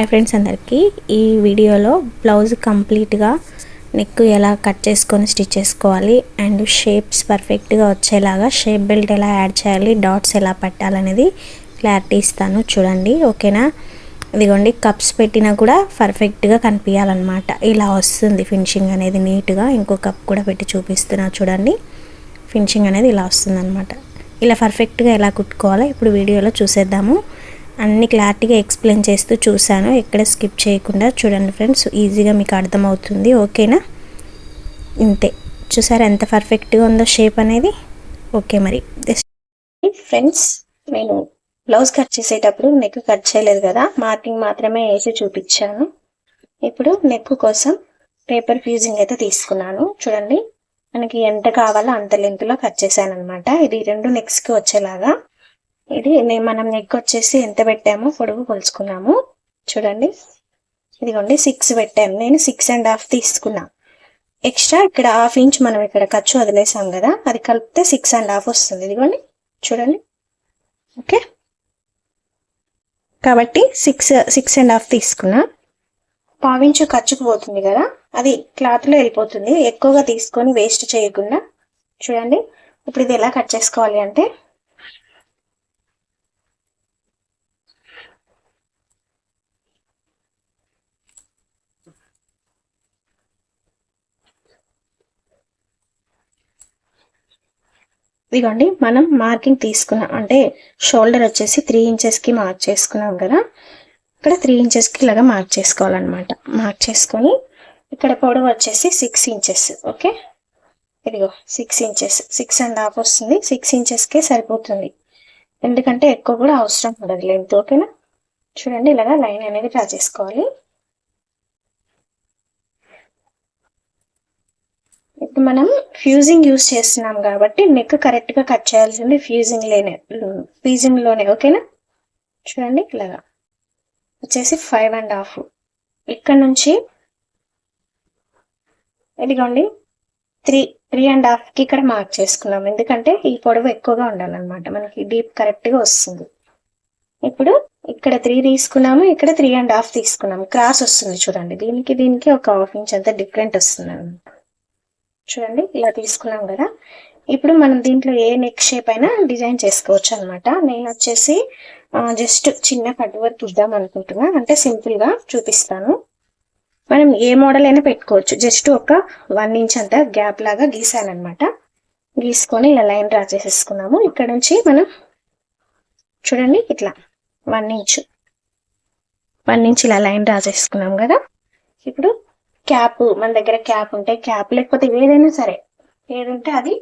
Hi friends అందరికీ. ఈ వీడియోలో బ్లౌజ్ కంప్లీట్గా నెక్ ఎలా కట్ చేసుకొని స్టిచ్ చేసుకోవాలి అండ్ షేప్స్ పర్ఫెక్ట్గా వచ్చేలాగా షేప్ బెల్ట్ ఎలా యాడ్ చేయాలి డాట్స్ ఎలా పెట్టాలనేది క్లారిటీ ఇస్తాను చూడండి ఓకేనా? ఇదిగోండి కప్స్ పెట్టినా కూడా పర్ఫెక్ట్గా కనిపించాలన్నమాట. ఇలా వస్తుంది ఫినిషింగ్ అనేది నీట్గా. ఇంకో కప్ కూడా పెట్టి చూపిస్తున్నా చూడండి. ఫినిషింగ్ అనేది ఇలా వస్తుందన్నమాట. ఇలా పర్ఫెక్ట్గా ఎలా కుట్టుకోవాలో ఇప్పుడు వీడియోలో చూసేద్దాము. అన్ని క్లారిటీగా ఎక్స్ప్లెయిన్ చేస్తూ చూశాను. ఎక్కడ స్కిప్ చేయకుండా చూడండి ఫ్రెండ్స్. ఈజీగా మీకు అర్థమవుతుంది. ఓకేనా? ఇంతే. చూసారా ఎంత పర్ఫెక్ట్గా ఉందో షేప్ అనేది? ఓకే మరి. ఫ్రెండ్స్ నేను బ్లౌజ్ కట్ చేసేటప్పుడు నెక్ కట్ చేయలేదు కదా. మార్కింగ్ మాత్రమే వేసి చూపించాను. ఇప్పుడు నెక్ కోసం పేపర్ ఫ్యూజింగ్ అయితే తీసుకున్నాను. చూడండి. మనకి ఎంత కావాలో అంత లెంత్లో కట్ చేశాను అనమాట ఇది రెండు నెక్స్కి వచ్చేలాగా. ఇది మనం నెక్ వచ్చేసి ఎంత పెట్టామో పొడుగు కొలుచుకున్నాము. చూడండి. ఇదిగోండి సిక్స్ పెట్టాము నేను సిక్స్ అండ్ హాఫ్ తీసుకున్నా. ఎక్స్ట్రా ఇక్కడ హాఫ్ ఇంచ్ మనం ఇక్కడ ఖర్చు వదిలేసాం కదా అది కలిపితే సిక్స్ అండ్ హాఫ్ వస్తుంది. ఇదిగోండి. చూడండి. ఓకే. కాబట్టి సిక్స్ సిక్స్ అండ్ హాఫ్ తీసుకున్నా. పావించు ఖర్చుకు పోతుంది కదా అది క్లాత్లో వెళ్ళిపోతుంది. ఎక్కువగా తీసుకొని వేస్ట్ చేయకుండా. చూడండి. ఇప్పుడు ఇది ఎలా కట్ చేసుకోవాలి అంటే ఇదిగోండి మనం మార్కింగ్ తీసుకున్నాం. అంటే షోల్డర్ వచ్చేసి త్రీ ఇంచెస్కి మార్క్ చేసుకున్నాం కదా. ఇక్కడ త్రీ ఇంచెస్కి ఇలాగా మార్క్ చేసుకోవాలన్నమాట. మార్క్ చేసుకొని ఇక్కడ పొడవు వచ్చేసి సిక్స్ ఇంచెస్ ఓకే? ఇదిగో six inches. Six and half వస్తుంది. సిక్స్ ఇంచెస్కే సరిపోతుంది. ఎందుకంటే ఎక్కువ కూడా అవసరం ఉండదు లెంత్ ఓకేనా? చూడండి ఇలాగా లైన్ అనేది డ్రా చేసుకోవాలి. ఇప్పుడు మనం ఫ్యూజింగ్ యూస్ చేస్తున్నాం కాబట్టి నెక్ కరెక్ట్గా కట్ చేయాల్సింది ఫ్యూజింగ్ లేనే ఫ్యూజింగ్లోనే ఓకేనా చూడండి ఇలాగా. వచ్చేసి ఫైవ్ అండ్ హాఫ్ ఇక్కడ నుంచి ఇదిగోండి త్రీ త్రీ అండ్ హాఫ్కి ఇక్కడ మార్క్ చేసుకున్నాం. ఎందుకంటే ఈ పొడవు ఎక్కువగా ఉండాలన్నమాట. మనకి డీప్ కరెక్ట్గా వస్తుంది. ఇప్పుడు ఇక్కడ త్రీ తీసుకున్నాము ఇక్కడ త్రీ అండ్ హాఫ్ తీసుకున్నాము. క్రాస్ వస్తుంది చూడండి. దీనికి దీనికి ఒక హాఫ్ ఇంచ్ అంత డిఫరెంట్ వస్తుంది అనమాట చూడండి ఇలా తీసుకున్నాం కదా. ఇప్పుడు మనం దీంట్లో ఏ నెక్ షేప్ అయినా డిజైన్ చేసుకోవచ్చు అనమాట నేను వచ్చేసి జస్ట్ చిన్న కట్ వర్క్ ఇద్దాం అనుకుంటున్నా. అంటే సింపుల్గా చూపిస్తాను. మనం ఏ మోడల్ అయినా పెట్టుకోవచ్చు. జస్ట్ ఒక వన్ ఇంచ్ అంత గ్యాప్ లాగా గీసానమాట గీసుకొని ఇలా లైన్ డ్రా చేసేసుకున్నాము. ఇక్కడ నుంచి మనం చూడండి ఇట్లా వన్ ఇంచ్ వన్ ఇంచ్ ఇలా లైన్ డ్రా చేసుకున్నాం కదా. ఇప్పుడు క్యాప్ మన దగ్గర క్యాప్ ఉంటే క్యాప్ లేకపోతే ఏదైనా సరే ఏదుంటే అది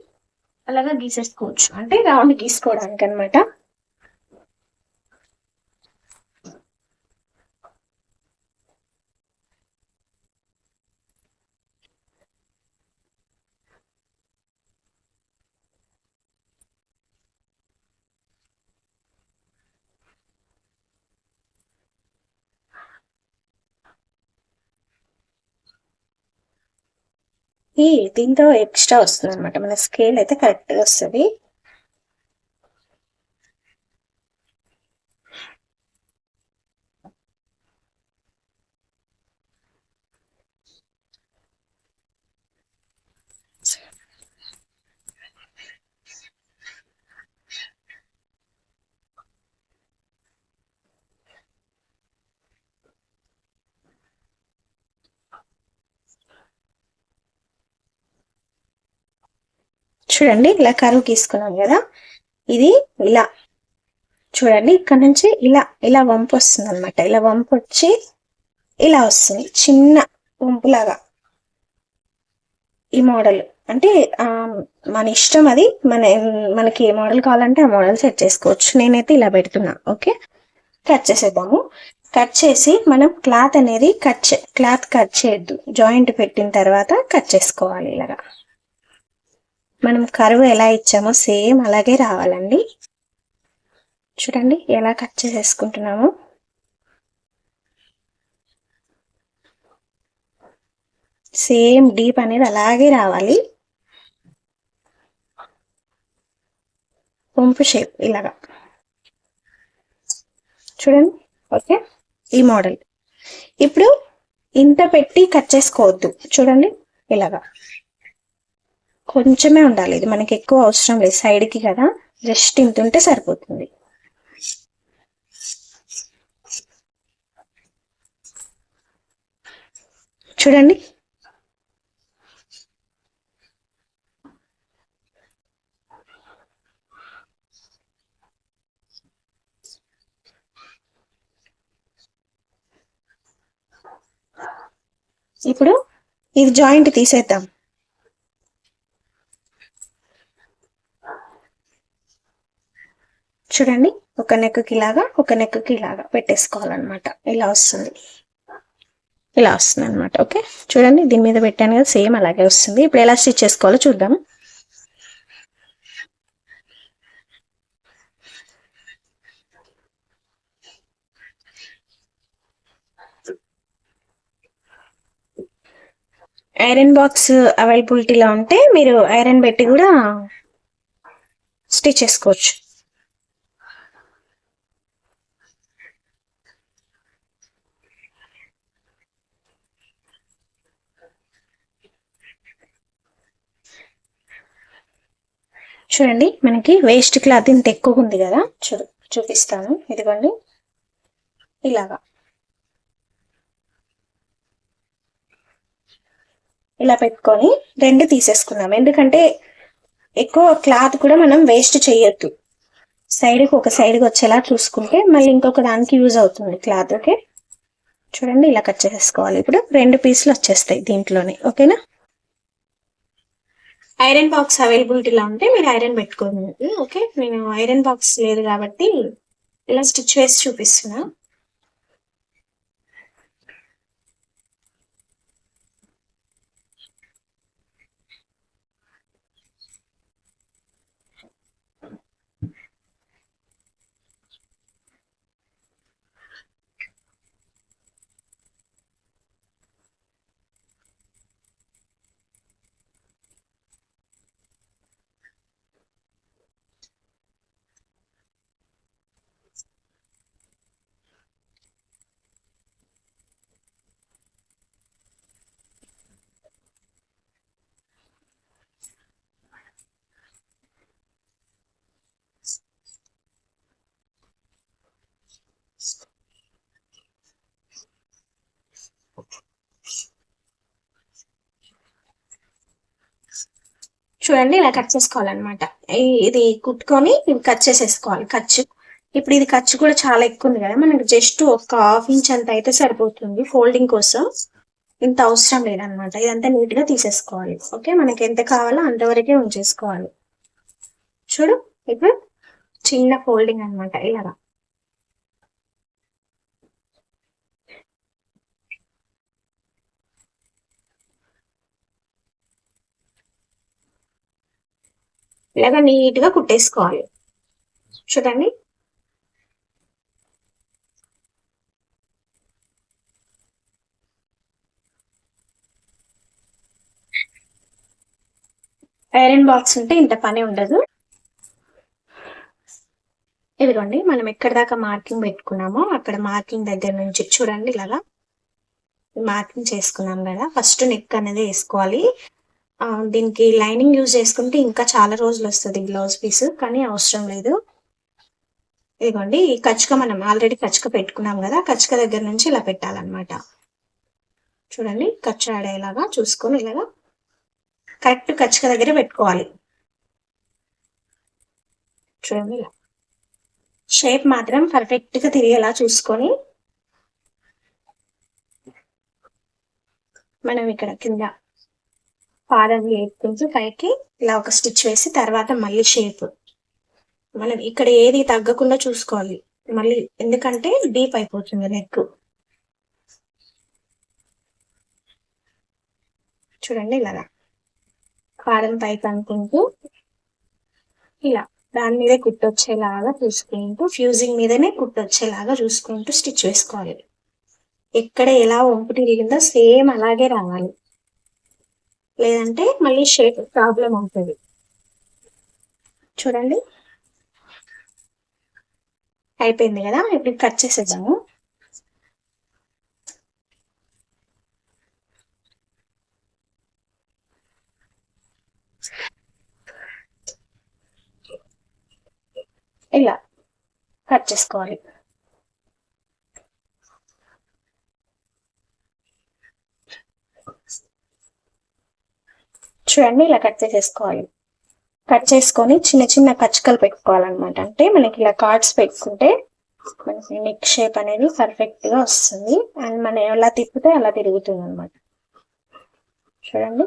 అలాగా గీసేసుకోవచ్చు. అంటే రౌండ్ గీసుకోవడానికి అనమాట ఈ దీంతో ఎక్స్ట్రా వస్తుంది అనమాట మన స్కేల్ అయితే కరెక్ట్గా వస్తుంది. చూడండి ఇలా కరువు గీసుకున్నాం కదా. ఇది ఇలా. చూడండి ఇక్కడ నుంచి ఇలా ఇలా వంపు వస్తుంది అనమాట ఇలా వంపు వచ్చి ఇలా వస్తుంది. చిన్న వంపులాగా. ఈ మోడల్. అంటే మన ఇష్టం అది. మన మనకి ఏ మోడల్ కావాలంటే ఆ మోడల్ సెట్ చేసుకోవచ్చు. నేనైతే ఇలా పెడుతున్నా. ఓకే? కట్ చేసేద్దాము. కట్ చేసి మనం క్లాత్ అనేది కట్ క్లాత్ కట్ చేయొద్దు. జాయింట్ పెట్టిన తర్వాత కట్ చేసుకోవాలి ఇలాగా. మనం కరువు ఎలా ఇచ్చామో సేమ్ అలాగే రావాలండి. చూడండి ఎలా కట్ చేసేసుకుంటున్నాము. సేమ్ డీప్ అనేది అలాగే రావాలి. పంపు షేప్ ఇలాగా. చూడండి ఓకే ఈ మోడల్. ఇప్పుడు ఇంత పెట్టి కట్ చేసుకోవద్దు. చూడండి ఇలాగా. కొంచెమే ఉండాలి. ఇది మనకి ఎక్కువ అవసరం లేదు. సైడ్కి కదా జస్ట్ ఇంత ఉంటే సరిపోతుంది. చూడండి. ఇప్పుడు ఇది జాయింట్ తీసేద్దాం. చూడండి. ఒక నెక్కి ఇలాగా ఒక నెక్కి ఇలాగా పెట్టేసుకోవాలన్నమాట. ఇలా వస్తుంది. ఇలా వస్తుంది అనమాట ఓకే? చూడండి దీని మీద పెట్టాను కదా సేమ్ అలాగే వస్తుంది. ఇప్పుడు ఎలా స్టిచ్ చేసుకోవాలో చూద్దాం. ఐరన్ బాక్స్ అవైలబిలిటీలో ఉంటే మీరు ఐరన్ పెట్టి కూడా స్టిచ్ చేసుకోవచ్చు. చూడండి మనకి వేస్ట్ క్లాత్ ఇంత ఎక్కువ ఉంది కదా? చూ చూపిస్తాను. ఇదిగోండి. ఇలాగా. ఇలా పెట్టుకొని రెండు తీసేసుకుందాం. ఎందుకంటే ఎక్కువ క్లాత్ కూడా మనం వేస్ట్ చేయొద్దు. సైడ్కి ఒక సైడ్కి వచ్చేలా చూసుకుంటే మళ్ళీ ఇంకొక దానికి యూజ్ అవుతుంది క్లాత్ ఓకే చూడండి ఇలా కట్ చేసేసుకోవాలి. ఇప్పుడు రెండు పీసులు వచ్చేస్తాయి దీంట్లోనే ఓకేనా ఐరన్ బాక్స్ అవైలబిలిటీలో ఉంటే మీరు ఐరన్ పెట్టుకోండి. ఓకే. నేను ఐరన్ బాక్స్ లేదు కాబట్టి ఇలా స్టిచ్ వేసి చూపిస్తున్నా. చూడండి ఇలా కట్ చేసుకోవాలన్నమాట. ఇది కుట్టుకొని కట్ చేసేసుకోవాలి. ఖర్చు ఇప్పుడు ఇది ఖర్చు కూడా చాలా ఎక్కువ ఉంది కదా. మనకి జస్ట్ ఒక హాఫ్ ఇంచ్ అంత అయితే సరిపోతుంది ఫోల్డింగ్ కోసం. ఇంత అవసరం లేదనమాట ఇదంతా నీట్గా తీసేసుకోవాలి. ఓకే మనకి ఎంత కావాలో అంతవరకే ఉంచేసుకోవాలి. చూడు ఇప్పుడు చిన్న ఫోల్డింగ్ అనమాట ఇలాగా ఇలాగ నీట్గా కుట్టేసుకోవాలి. చూడండి. ఐరన్ బాక్స్ ఉంటే ఇంత పని ఉండదు. ఇదిగోండి మనం ఎక్కడ దాకా మార్కింగ్ పెట్టుకున్నామో అక్కడ మార్కింగ్ దగ్గర నుంచి చూడండి ఇలాగా. మార్కింగ్ చేసుకున్నాం కదా ఫస్ట్ నెక్ అనేది వేసుకోవాలి. దీనికి లైనింగ్ యూజ్ చేసుకుంటే ఇంకా చాలా రోజులు వస్తుంది బ్లౌజ్ పీస్ కానీ అవసరం లేదు. ఇదిగోండి ఈ కచ్చుక మనం ఆల్రెడీ కచ్చుక పెట్టుకున్నాం కదా కచ్చుక దగ్గర నుంచి ఇలా పెట్టాలన్నమాట. చూడండి ఖర్చు ఆడేలాగా చూసుకొని ఇలాగా కరెక్ట్ కచ్చుక దగ్గర పెట్టుకోవాలి. చూడండి ఇలా. షేప్ మాత్రం పర్ఫెక్ట్గా తిరిగేలా చూసుకొని మనం ఇక్కడ కింద పాదం వేపుకుంటూ పైకి ఇలా ఒక స్టిచ్ వేసి తర్వాత మళ్ళీ షేప్. మనం ఇక్కడ ఏది తగ్గకుండా చూసుకోవాలి. మళ్ళీ ఎందుకంటే డీప్ అయిపోతుంది నెక్ చూడండి ఇలాగా పాదం పైకి అనుకుంటూ ఇలా దాని మీదే కుట్టొచ్చేలాగా చూసుకుంటూ ఫ్యూజింగ్ మీదనే కుట్టొచ్చేలాగా చూసుకుంటూ స్టిచ్ వేసుకోవాలి. ఎక్కడ ఎలా వంపు తిరిగిందో సేమ్ అలాగే రావాలి. లేదంటే మళ్ళీ షేప్ ప్రాబ్లం అవుతుంది. చూడండి. అయిపోయింది కదా? ఇప్పుడు కట్ చేసేద్దాము. ఇలా కట్ చేసుకోవాలి. చూడండి ఇలా కట్ చేసేసుకోవాలి. కట్ చేసుకొని చిన్న చిన్న కచ్చకలు పెట్టుకోవాలన్నమాట. అంటే మనకి ఇలా కార్డ్స్ పెట్టుకుంటే మనకి నెక్ షేప్ అనేది పర్ఫెక్ట్గా వస్తుంది. అండ్ మనం ఎలా తిప్పితే అలా తిరుగుతుంది అనమాట చూడండి.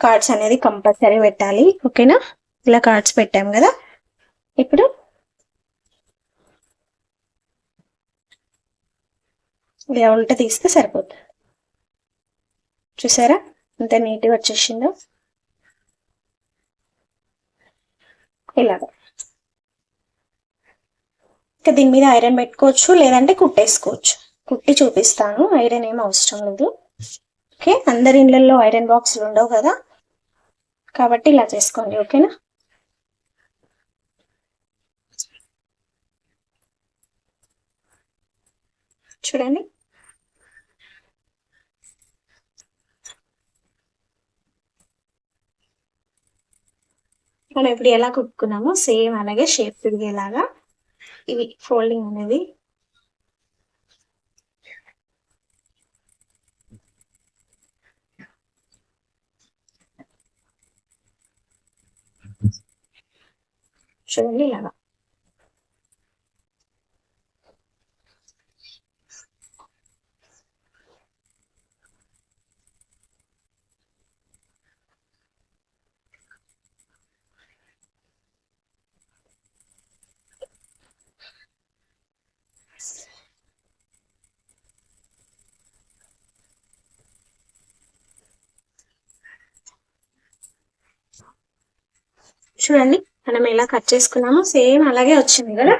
కార్డ్స్ అనేది కంపల్సరీ పెట్టాలి. ఓకేనా? ఇలా కార్డ్స్ పెట్టాం కదా? ఇప్పుడు ఇలా ఉంట తీస్తే సరిపోతుంది. చూసారా? అంత నీట్గా వచ్చేసిందో. ఇలాగ. ఇంకా దీని మీద ఐరన్ పెట్టుకోవచ్చు లేదంటే కుట్టేసుకోవచ్చు. కుట్టి చూపిస్తాను ఐరన్ ఏం అవసరం లేదు. ఓకే అందరి ఇళ్ళల్లో ఐరన్ బాక్సులు ఉండవు కదా? కాబట్టి ఇలా చేసుకోండి ఓకేనా? చూడండి. మనం ఇప్పుడు ఎలా కుట్టుకున్నామో సేమ్ అలాగే షేప్ తిరిగేలాగా ఇవి ఫోల్డింగ్ అనేది. చూడండి ఇలాగా. చూడండి. మనం ఎలా కట్ చేసుకున్నామో సేమ్ అలాగే వచ్చింది కదా.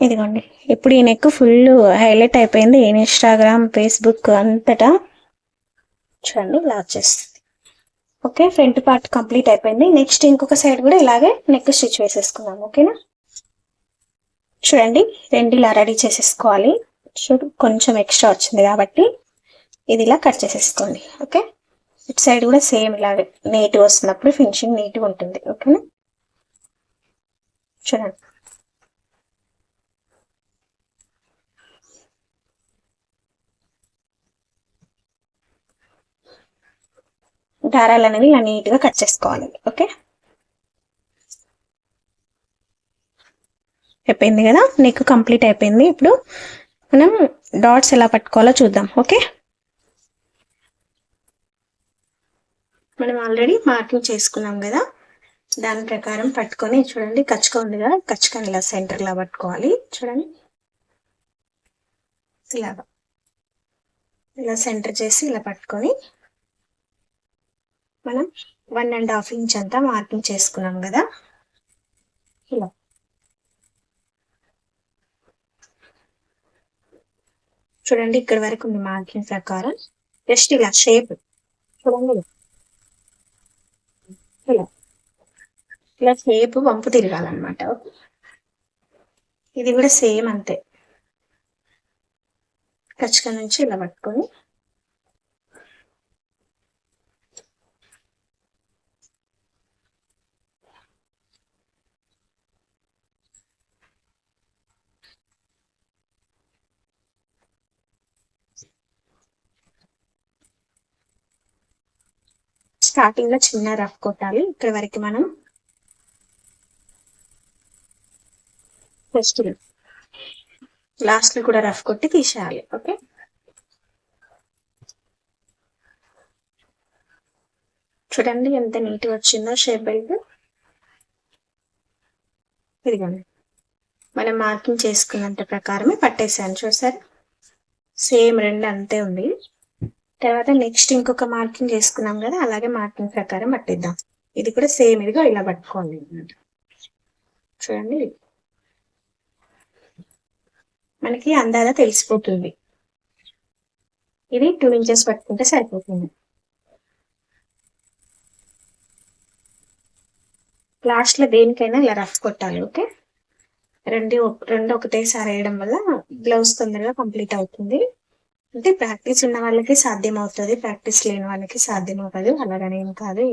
ఇదిగోండి. ఇప్పుడు ఈ నెక్ ఫుల్ హైలైట్ అయిపోయింది. ఇన్స్టాగ్రామ్ ఫేస్బుక్ అంతటా చూడండి ఇలా వచ్చేస్తుంది. ఓకే ఫ్రంట్ పార్ట్ కంప్లీట్ అయిపోయింది. నెక్స్ట్ ఇంకొక సైడ్ కూడా ఇలాగే నెక్ స్టిచ్ వేసేసుకుందాం ఓకేనా? చూడండి రెండు ఇలా రెడీ చేసేసుకోవాలి. చూడు కొంచెం ఎక్స్ట్రా వచ్చింది కాబట్టి ఇది ఇలా కట్ చేసేసుకోండి ఓకే? ఇటు సైడ్ కూడా సేమ్ ఇలాగే నీట్గా వస్తున్నప్పుడు ఫినిషింగ్ నీట్గా ఉంటుంది. ఓకేనా? చూడండి. దారాలు అనేవి ఇలా నీట్గా కట్ చేసుకోవాలి. ఓకే? అయిపోయింది కదా? నీకు కంప్లీట్ అయిపోయింది. ఇప్పుడు మనం డాట్స్ ఎలా పట్టుకోవాలో చూద్దాం. ఓకే? మనం ఆల్రెడీ మార్కింగ్ చేసుకున్నాం కదా? దాని ప్రకారం పట్టుకొని చూడండి కచ్చుక ఉంది కదా? కచ్చుకని ఇలా సెంటర్లా పట్టుకోవాలి. చూడండి. ఇలాగా ఇలా సెంటర్ చేసి ఇలా పట్టుకొని మనం వన్ అండ్ హాఫ్ ఇంచ్ అంతా మార్కింగ్ చేసుకున్నాం కదా? ఇలా. చూడండి ఇక్కడ వరకు ఉంది మార్కింగ్ ప్రకారం. జస్ట్ ఇలా షేప్ చూడండి. ఇలా షేప్ వంపు తిరగాలన్నమాట. ఇది కూడా సేమ్ అంతే. కచ్చక నుంచి ఇలా పట్టుకొని స్టార్టింగ్లో చిన్న రఫ్ కొట్టాలి. ఇక్కడ వరకు మనం ఫస్ట్ లాస్ట్లో కూడా రఫ్ కొట్టి తీసేయాలి. ఓకే? చూడండి ఎంత నీట్గా వచ్చిందో షేప్ బెల్ట్ ఇదిగోండి. మనం మార్కింగ్ చేసుకున్నంత ప్రకారమే పట్టేసాను. చూసారు? సేమ్ రెండు అంతే ఉంది. తర్వాత నెక్స్ట్ ఇంకొక మార్కింగ్ చేసుకున్నాం కదా అలాగే మార్కింగ్ ప్రకారం పట్టిద్దాం. ఇది కూడా సేమ్ ఇదిగా ఇలా పట్టుకోండి చూడండి. మనకి అందాల తెలిసిపోతుంది. ఇది టూ ఇంచెస్ పట్టుకుంటే సరిపోతుంది. లాస్ట్లో దేనికైనా ఇలా రఫ్ కొట్టాలి ఓకే? రెండు రెండు ఒకటేసారి వేయడం వల్ల బ్లౌజ్ తొందరగా కంప్లీట్ అవుతుంది. అంటే ప్రాక్టీస్ ఉన్న వాళ్ళకి సాధ్యం అవుతుంది ప్రాక్టీస్ లేని వాళ్ళకి సాధ్యం అవుతుంది అలాగనే కాదు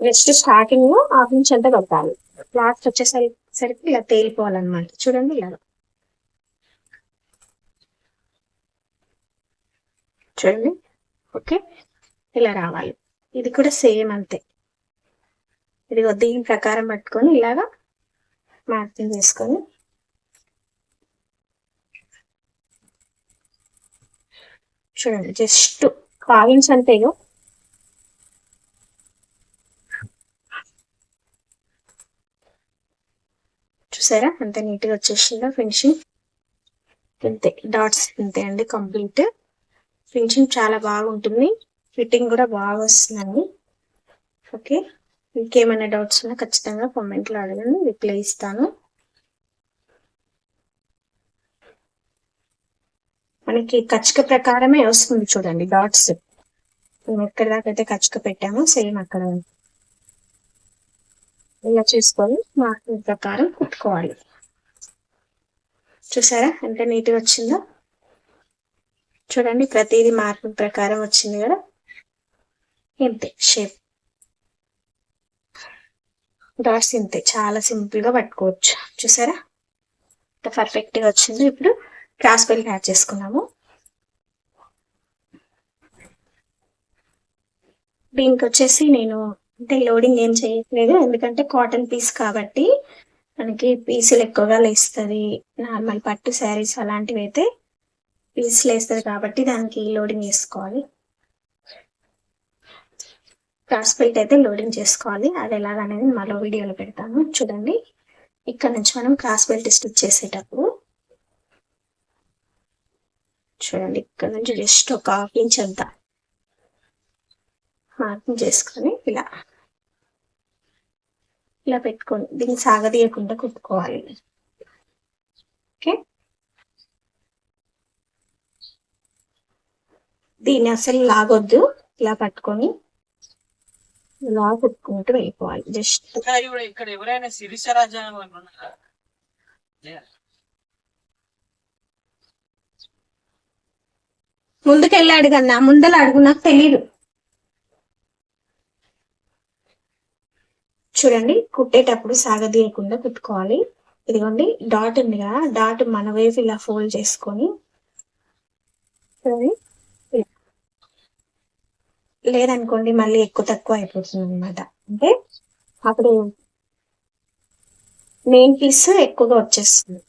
నెక్స్ట్ స్టార్టింగ్లో ఆఫ్ నుంచి అంతా కట్టాలి. లాస్ట్ వచ్చేసరికి ఇలా తేలిపోవాలన్నమాట. చూడండి ఇలా. చూడండి. ఓకే. ఇలా రావాలి. ఇది కూడా సేమ్ అంతే. ఇది దీని ప్రకారం పట్టుకొని ఇలాగా మార్కింగ్ చేసుకొని చూడండి జస్ట్ పావించి అంతే ఇగో. చూసారా? నీట్ నీట్గా వచ్చేసిందో ఫినిషింగ్? ఇంతే డాట్స్ ఇంతే అండి కంప్లీట్. ఫినిషింగ్ చాలా బాగుంటుంది. ఫిట్టింగ్ కూడా బాగా వస్తుందండి. ఓకే. ఇంకేమైనా డౌట్స్ ఉన్నా ఖచ్చితంగా కామెంట్లో అడగండి రిప్లై ఇస్తాను. మనకి కచ్చిక ప్రకారమే వస్తుంది చూడండి డాట్స్ మేము ఎక్కడ దాకా అయితే కచ్చిక పెట్టామో సేమ్ అక్కడ. ఇలా చూసుకొని మార్కింగ్ ప్రకారం కుట్టుకోవాలి. చూసారా? ఎంత నీట్గా వచ్చిందో? చూడండి ప్రతిదీ మార్కింగ్ ప్రకారం వచ్చింది కదా? ఇంతే షేప్ డాట్స్ ఇంతే చాలా సింపుల్గా పట్టుకోవచ్చు. చూసారా? పర్ఫెక్ట్గా వచ్చింది. ఇప్పుడు క్రాస్ బెల్ట్ యాడ్ చేసుకున్నాము. దీనికి వచ్చేసి నేను అంటే లోడింగ్ ఏం చేయట్లేదు. ఎందుకంటే కాటన్ పీస్ కాబట్టి మనకి పీసులు ఎక్కువగా లేస్తుంది. నార్మల్ పట్టు శారీస్ అలాంటివి అయితే పీసులు వేస్తుంది కాబట్టి దానికి లోడింగ్ వేసుకోవాలి. క్రాస్ బెల్ట్ అయితే లోడింగ్ చేసుకోవాలి. అది ఎలాగనేది మరో వీడియోలో పెడతాను. చూడండి. ఇక్కడ నుంచి మనం క్రాస్ బెల్ట్ స్టిచ్ చేసేటప్పుడు చూడండి. ఇక్కడ నుంచి జస్ట్ ఒక హాఫ్ ఇంచ్ అంతా మార్కింగ్ చేసుకొని ఇలా ఇలా పెట్టుకొని దీన్ని సాగదీయకుండా కుట్టుకోవాలి. ఓకే దీన్ని అసలు లాగొద్దు. ఇలా పట్టుకొని ఇలా కుట్టుకుంటూ వెళ్ళిపోవాలి జస్ట్ ఇక్కడ ఎవరైనా శిరీష రాజా అనుకున్నారా ముందుకెళ్ళాడు కన్నా ముందల అడుగు నాకు తెలీదు. చూడండి కుట్టేటప్పుడు సాగదీయకుండా కుట్టుకోవాలి. ఇదిగోండి డాట్ ఉంది కదా డాట్ మన వైపు ఇలా ఫోల్డ్ చేసుకొని చూడండి. లేదనుకోండి మళ్ళీ ఎక్కువ తక్కువ అయిపోతుంది అనమాట అంటే అప్పుడు మెయిన్ పీస్ ఎక్కువగా వచ్చేస్తుంది.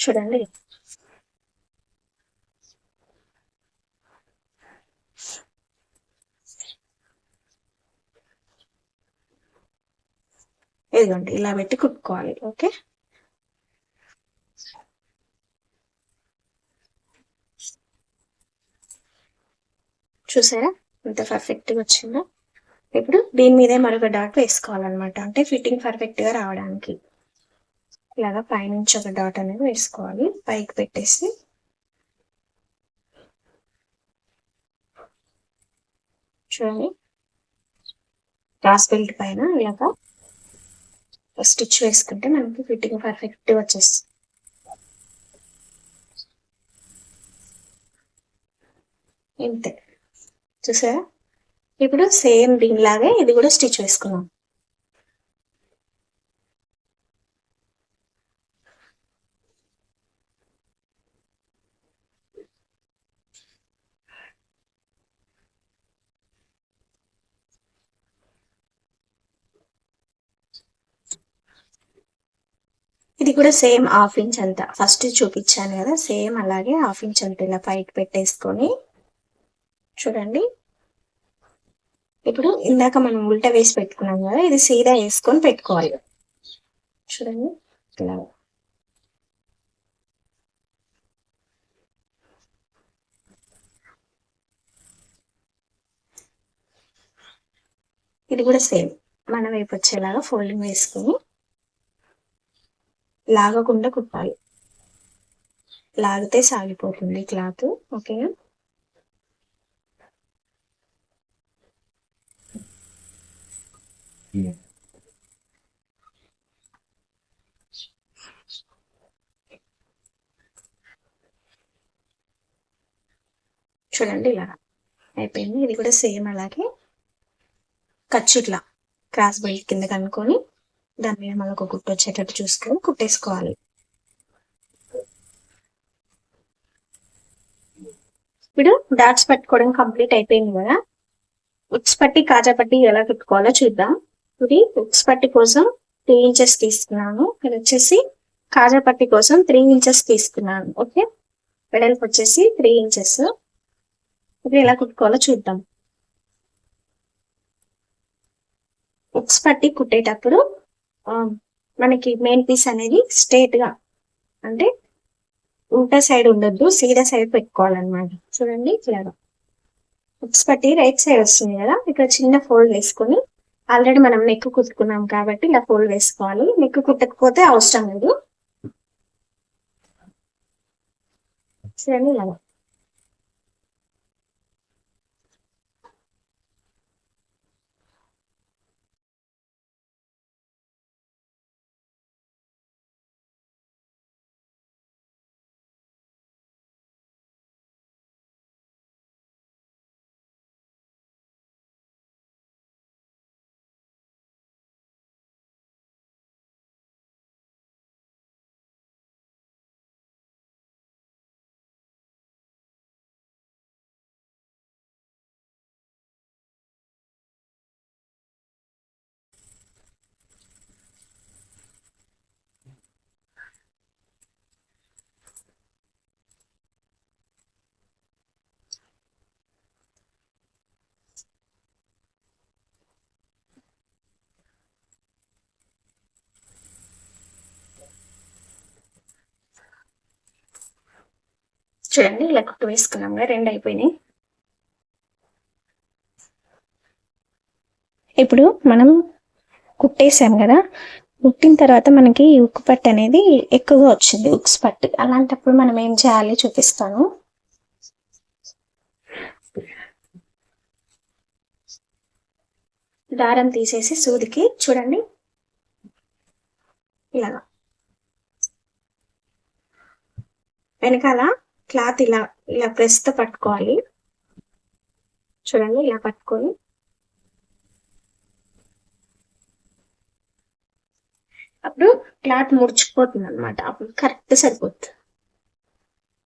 చూడండి. ఇదిగోండి ఇలా పెట్టి కుట్టుకోవాలి. ఓకే? చూసారా? ఎంత పర్ఫెక్ట్గా వచ్చిందో. ఇప్పుడు దీని మీదే మరొక డాట్ వేసుకోవాలన్నమాట. అంటే ఫిట్టింగ్ పర్ఫెక్ట్గా రావడానికి. ఇలాగా పైనుంచి ఒక డాట్ అనేది వేసుకోవాలి. పైకి పెట్టేసి. చూడండి. క్రాస్ బెల్ట్ పైన ఇలాగా స్టిచ్ వేసుకుంటే మనకి ఫిట్టింగ్ పర్ఫెక్ట్ వచ్చేస్తుంది. ఇంతే. చూసారా? ఇప్పుడు సేమ్ దీనిలాగే ఇది కూడా స్టిచ్ వేసుకున్నాం ఇది కూడా సేమ్ హాఫ్ ఇంచ్ అంత. ఫస్ట్ చూపించాను కదా సేమ్ అలాగే హాఫ్ ఇంచ్ అంత ఇలా పైకి పెట్టేసుకొని చూడండి. ఇప్పుడు ఇందాక మనం ఉల్టా వేసి పెట్టుకున్నాం కదా ఇది సీదా వేసుకొని పెట్టుకోవాలి. చూడండి. ఇలా. ఇది కూడా సేమ్. మన వైపు వచ్చేలాగా ఫోల్డింగ్ వేసుకొని లాగకుండా కుట్టాలి. లాగితే సాగిపోతుంది క్లాత్ ఓకే చూడండి ఇలా అయిపోయింది. ఇది కూడా సేమ్ అలాగే ఖర్చుట్లా క్రాస్ బెల్ట్ కింద కనుక్కొని దాని మీద మళ్ళీ ఒక కుట్టు వచ్చేటట్టు చూసుకొని కుట్టేసుకోవాలి. ఇప్పుడు డాట్స్ పట్టుకోవడం కంప్లీట్ అయిపోయింది కదా? ఉక్స్ పట్టి కాజా పట్టి ఎలా కుట్టుకోవాలో చూద్దాం. ఇది ఉక్స్ పట్టి కోసం త్రీ ఇంచెస్ తీసుకున్నాను. ఇది వచ్చేసి కాజా పట్టి కోసం త్రీ ఇంచెస్ తీసుకున్నాను. ఓకే వెడల్పు వచ్చేసి త్రీ ఇంచెస్ ఇప్పుడు ఎలా కుట్టుకోవాలో చూద్దాం. ఉక్స్ పట్టి కుట్టేటప్పుడు మనకి మెయిన్ పీస్ అనేది స్ట్రేట్గా అంటే ఉంట సైడ్ ఉండొద్దు సీదా సైడ్ పెట్టుకోవాలన్నమాట. చూడండి ఇలాగా ఉక్స్ పట్టి రైట్ సైడ్ వస్తుంది కదా? ఇక్కడ చిన్న ఫోల్డ్ వేసుకొని ఆల్రెడీ మనం నెక్ కుట్టుకున్నాం కాబట్టి ఇలా ఫోల్డ్ వేసుకోవాలి. నెక్ కుట్టకపోతే అవసరం లేదు. చూడండి ఇలా చూడండి ఇలా కుట్టు వేసుకున్నాం కదా రెండు అయిపోయినాయి. ఇప్పుడు మనం కుట్టేసాం కదా కుట్టిన తర్వాత మనకి ఉక్కు పట్టు అనేది ఎక్కువగా వచ్చింది ఉక్స్ పట్టు. అలాంటప్పుడు మనం ఏం చేయాలి చూపిస్తాను. దారం తీసేసి సూదికి చూడండి. ఇలాగా. వెనకాల క్లాత్ ఇలా ఇలా ప్రెస్ పట్టుకోవాలి. చూడండి ఇలా పట్టుకొని. అప్పుడు క్లాత్ ముడుచుకుపోతుంది అనమాట అప్పుడు కరెక్ట్ సరిపోతుంది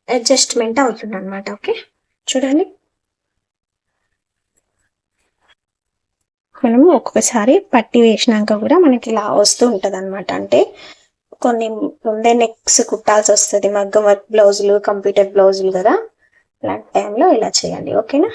అడ్జస్ట్మెంట్ అవుతుంది అనమాట ఓకే? చూడండి. మనము ఒక్కొక్కసారి పట్టి వేసినాక కూడా మనకి ఇలా వస్తూ ఉంటుంది అనమాట అంటే కొన్ని ముందే నెక్స్ కుట్టాల్సి వస్తుంది మగ్గం వర్క్ బ్లౌజులు కంప్యూటర్ బ్లౌజులు కదా? అలాంటి టైంలో ఇలా చేయండి. ఓకేనా?